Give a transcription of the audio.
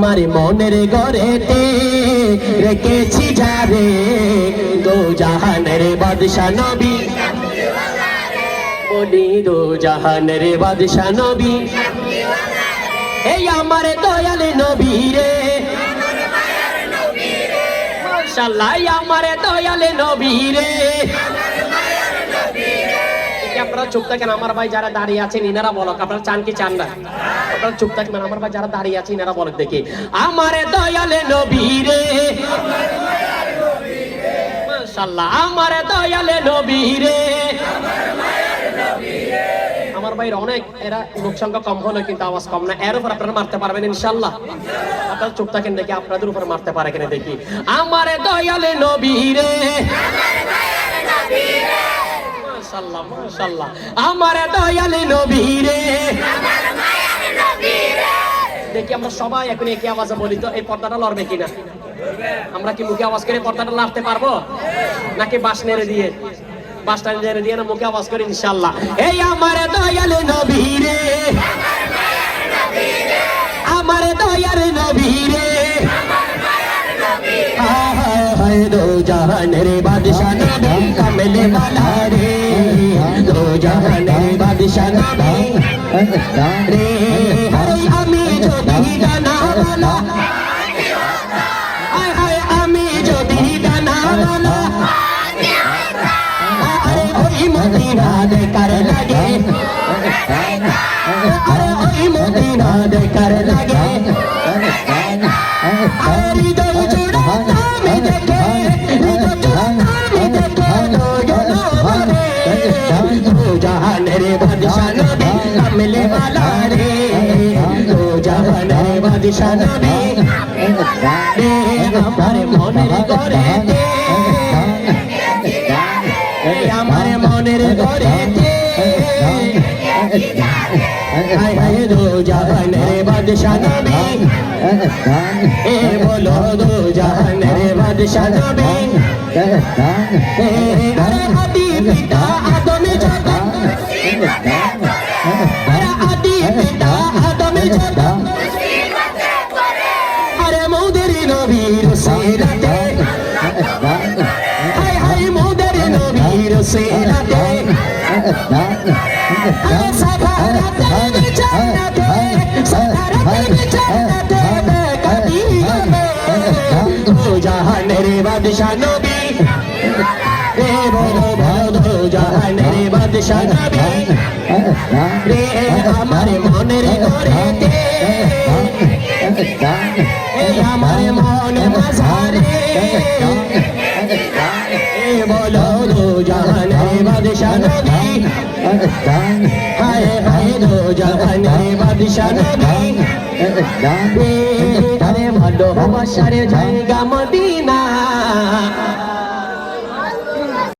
আমার মনের গড়েতে রেখেছি যারে দো জাহানের বাদশা নবী। বলি দো জাহানের বাদশা নবী। এই আমার দয়াল নবী রে। মাশাআল্লাহ, এই আমার দয়াল নবী রে। আপনারা চুপ থাকেন, আমার ভাই যারা দাঁড়িয়ে আছেন, ইনারা বলক, আপনারা চান কি চান না? আপনারা চুপ থাকবেন, আমার ভাই যারা দাঁড়িয়ে আছে, ইনারা বলক দেখি। আমার দয়ালে নবী রে। মাশাআল্লাহ, আমার দয়ালে আমার অনেক, এরা লোক কম হলো কিন্তু আওয়াজ কম না। এর উপর আপনারা মারতে পারবেন ইনশাল্লাহ আপনারা চুপ থাকেন দেখি, আপনাদের উপর মারতে পারে কিনা দেখি। আমার দয়ালে নবী রে। রে। দেখি আমরা সবাই এখন একই আওয়াজে বলি তো, এই পর্দাটা লড়বে কিনা? আমরা কি মুখে আওয়াজ করে পর্দাটা লাড়তে পারব? নাকি বাস নেড়ে দিয়ে? বাসটা নেড়ে দিয়ে না মুখে আওয়াজ করে ইনশাল্লাহ এই আমার দয়ালে নবী রে। আমার দয়ার নবী রে। হায় দো জাহানের বাদশা নবী কামলে বালা রে। দো জাহানের বাদশা নবী রে হায় আমি যদি ডানা বালা হায় হায় দেখার লাগে আরে দেখার লাগে জাহানের বাদশা নবী কামলে বালা রে দো জাহানের বাদশা নবী রে আমার মনের ঘরে আমার মনের ঘরে হায় হায় দো জাহানের বাদশা নবী এ বলো আরে আদি পিতা আদম আরে আদি পিতা আদম জগৎ আরে মোদের নবীর সিরাতে হায় হায় মোদের নবীর সিরাতে জান্নাতে কাদিয়ামে ও জাহানের বাদশা নবী রে বলো বলো জাহানের বাদশা নবী রে আমার মনের ঘরেতে এই আমার মন মাঝারে এ বলো দো জাহানের বাদশা নবী হায় হায় দো জাহানের বাদশা নবী আরে ভালোবাসার জায়গা মদি